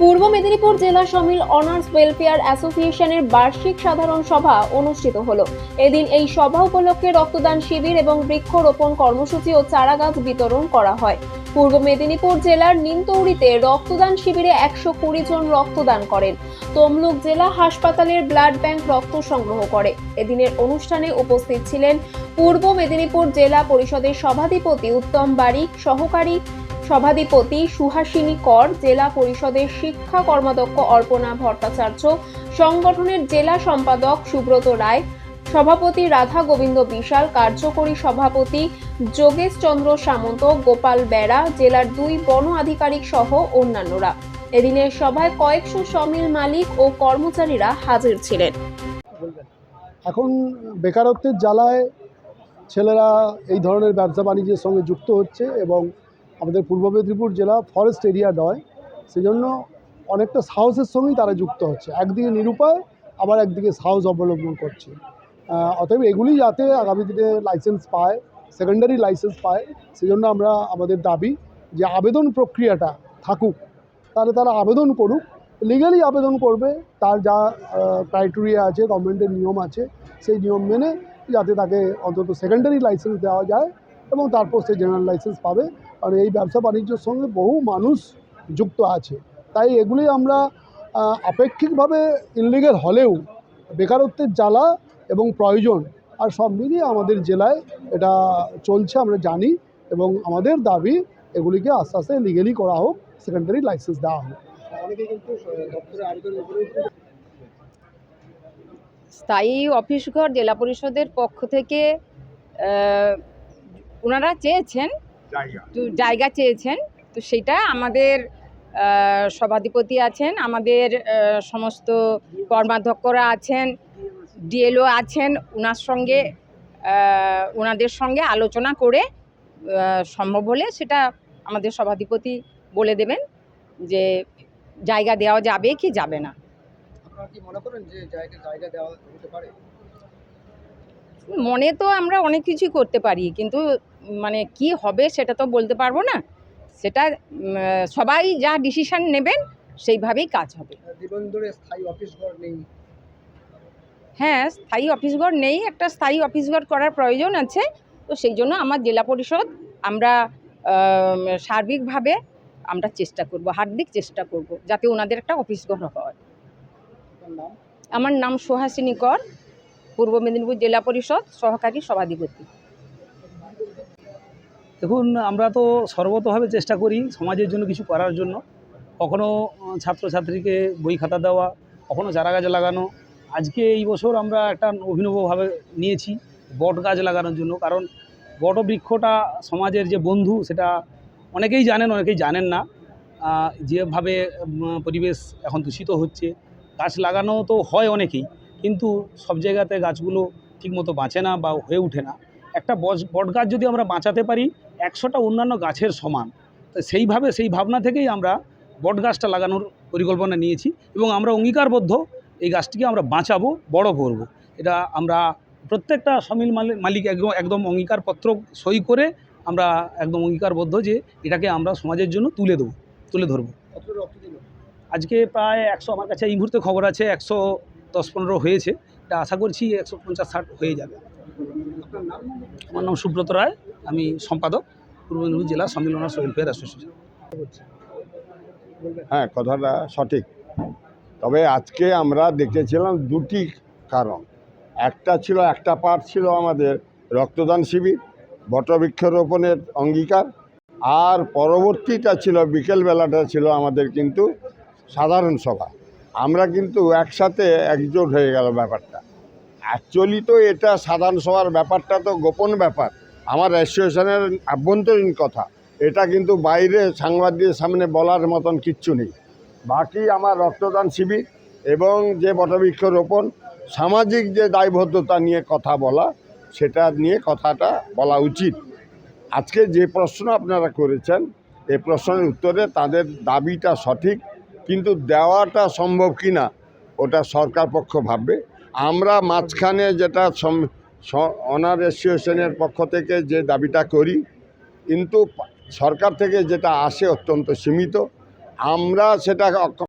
পূর্ব মেদিনীপুর জেলা sawmill honours welfare অ্যাসোসিয়েশনের বার্ষিক সাধারণ সভা অনুষ্ঠিত হলো। এদিন এই সভা উপলক্ষে রক্তদান শিবির এবং বৃক্ষরোপণ কর্মসূচি ও চারাগাছ বিতরণ করা হয়। পূর্ব মেদিনীপুর জেলার নিমতৌড়িতে রক্তদান শিবিরে একশো কুড়ি জন রক্তদান করেন। তমলুক জেলা হাসপাতালের ব্লাড ব্যাংক রক্ত সংগ্রহ করে। এদিনের অনুষ্ঠানে উপস্থিত ছিলেন পূর্ব মেদিনীপুর জেলা পরিষদের সভাধিপতি উত্তম বারিক, সহকারী সভাধিপতি সুহাসিনী কর জেলা পরিষদের শিক্ষা কর্মাধ্যক্ষ অর্পণা ভট্টাচার্য, সংগঠনের জেলা সম্পাদক সুব্রত রায়, সভাপতি রাধা গোবিন্দ বিশাল, কার্যকরী সভাপতি যোগেশ চন্দ্র সামন্ত, গোপাল বেড়া, জেলার দুই বন আধিকারিক সহ অন্যান্যরা। এদিনের সভায় কয়েকশো সমিল মালিক ও কর্মচারীরা হাজির ছিলেন। এখন বেকারত্বের জ্বালায় ছেলেরা এই ধরনের ব্যবসা বাণিজ্যের সঙ্গে যুক্ত হচ্ছে এবং আমাদের পূর্ব মেদিনীপুর জেলা ফরেস্ট এরিয়া নয়। সেজন্য অনেকটা সাহসের সঙ্গেই তারা যুক্ত হচ্ছে। একদিকে নিরুপায়, আবার একদিকে সাহস অবলম্বন করছে। অতএব এগুলি যাতে আগামী দিনে লাইসেন্স পায় সেকেন্ডারি লাইসেন্স পায়, সেজন্য আমরা আমাদের দাবি যে আবেদন প্রক্রিয়াটা থাকুক। তাহলে তারা আবেদন করুক লিগালি আবেদন করবে, তার যা ক্রাইটেরিয়া আছে গভর্নমেন্টের নিয়ম আছে, সেই নিয়ম মেনে যাতে তাকে অন্তত সেকেন্ডারি লাইসেন্স দেওয়া যায়। এবং তারপর সে জেনারেল লাইসেন্স পাবে। আর এই ব্যবসা বাণিজ্যের সঙ্গে বহু মানুষ যুক্ত আছে। তাই এগুলি আমরা আপেক্ষিকভাবে ইনলিগেল হলেও বেকারত্বের জ্বালা এবং প্রয়োজন আর সব মিলিয়ে আমাদের জেলায় এটা চলছে, আমরা জানি। এবং আমাদের দাবি, এগুলিকে আস্তে আস্তে লিগেলি করা হোক সেকেন্ডারি লাইসেন্স দেওয়া হোক। স্থায়ী অফিস ঘর জেলা পরিষদের পক্ষ থেকে ওনারা চেয়েছেন তো জায়গা চেয়েছেন তো সেটা আমাদের সভাধিপতি আছেন আমাদের সমস্ত কর্মাধ্যক্ষরা আছেন ডিএলও আছেন ওনার সঙ্গে ওনাদের সঙ্গে আলোচনা করে সম্ভব হলে সেটা আমাদের সভাধিপতি বলে দেবেন যে জায়গা দেওয়া যাবে কি যাবে না। মনে করেন যে জায়গা জায়গা দেওয়া হতে পারে? মনে তো আমরা অনেক কিছুই করতে পারি কিন্তু মানে কি হবে সেটা তো বলতে পারব না। সেটা সবাই যা ডিসিশন নেবেন সেইভাবেই কাজ হবে। হ্যাঁ স্থায়ী অফিস ঘর নেই একটা স্থায়ী স্থায়ী অফিসঘর করার প্রয়োজন আছে। তো সেই জন্য আমার জেলা পরিষদ আমরা সার্বিকভাবে আমরা চেষ্টা করব হার্দিক চেষ্টা করব যাতে ওনাদের একটা অফিস ঘর হয়। আমার নাম সোহাসিনী কর পূর্ব মেদিনীপুর জেলা পরিষদ সহকারী সভাধিপতি। দেখুন আমরা তো সর্বতভাবে চেষ্টা করি সমাজের জন্য কিছু করার জন্য। কখনো আহ, ছাত্রছাত্রীকে বই খাতা দেওয়া কখনো চারা গাছ লাগানো। আজকে এই বছর আমরা একটা অভিনবভাবে নিয়েছি বট গাছ লাগানোর জন্য। কারণ বট বৃক্ষটা সমাজের যে বন্ধু সেটা অনেকেই জানেন অনেকেই জানেন না। যেভাবে পরিবেশ এখন দূষিত হচ্ছে। গাছ লাগানো তো হয় অনেকেই কিন্তু সব জায়গাতে গাছগুলো ঠিকমতো বাঁচে না বা হয়ে ওঠে না। একটা বট গাছ যদি আমরা বাঁচাতে পারি একশোটা অন্যান্য গাছের সমান। সেইভাবে, সেই ভাবনা থেকেই আমরা বট গাছটা লাগানোর পরিকল্পনা নিয়েছি এবং আমরা অঙ্গীকারবদ্ধ এই গাছটিকে আমরা বাঁচাবো, বড় করব। এটা আমরা প্রত্যেকটা সমিল মালি- মালিক একদম একদম অঙ্গীকারপত্র সই করে আমরা একদম অঙ্গীকারবদ্ধ যে এটাকে আমরা সমাজের জন্য তুলে দেবো, তুলে ধরবো। আজকে প্রায় একশো, আমার কাছে এই মুহূর্তে খবর আছে একশো দশ পনেরো হয়েছে। এটা আশা করছি একশো পঞ্চাশ, ষাট হয়ে যাবে। আমার নাম সুব্রত রায়, আমি সম্পাদক, পূর্ব মেদিনীপুর জেলা সম্মিলনার্স ওয়েলফেয়ার অ্যাসোসিয়েশন হ্যাঁ কথাটা সঠিক। তবে আজকে আমরা দেখেছিলাম দুটি কারণ। একটা ছিল, একটা পার্ট ছিল আমাদের রক্তদান শিবির, বটবৃক্ষরোপণের অঙ্গীকার, আর পরবর্তীটা ছিল, বিকেলবেলাটা ছিল আমাদের কিন্তু সাধারণ সভা। আমরা কিন্তু একসাথে একজোট হয়ে গেল ব্যাপারটা। অ্যাকচুয়ালি তো এটা সাধারণ সভার ব্যাপারটা তো গোপন ব্যাপার। আমার অ্যাসোসিয়েশনের আভ্যন্তরীণ কথা। এটা কিন্তু বাইরে সাংবাদিকের সামনে বলার মতন কিচ্ছু নেই। বাকি আমার রক্তদান শিবির এবং যে বটবৃক্ষ রোপণ, সামাজিক যে দায়বদ্ধতা নিয়ে কথা বলা, সেটা নিয়ে কথাটা বলা উচিত। আজকে যে প্রশ্ন আপনারা করেছেন, এ প্রশ্নের উত্তরে তাদের দাবিটা সঠিক, কিন্তু দেওয়াটা সম্ভব কি না ওটা সরকার পক্ষ ভাববে। আমরা মাঝখানে যেটা অনার অ্যাসোসিয়েশনের পক্ষ থেকে যে দাবিটা করি, কিন্তু সরকার থেকে যেটা আসে অত্যন্ত সীমিত। আমরা সেটা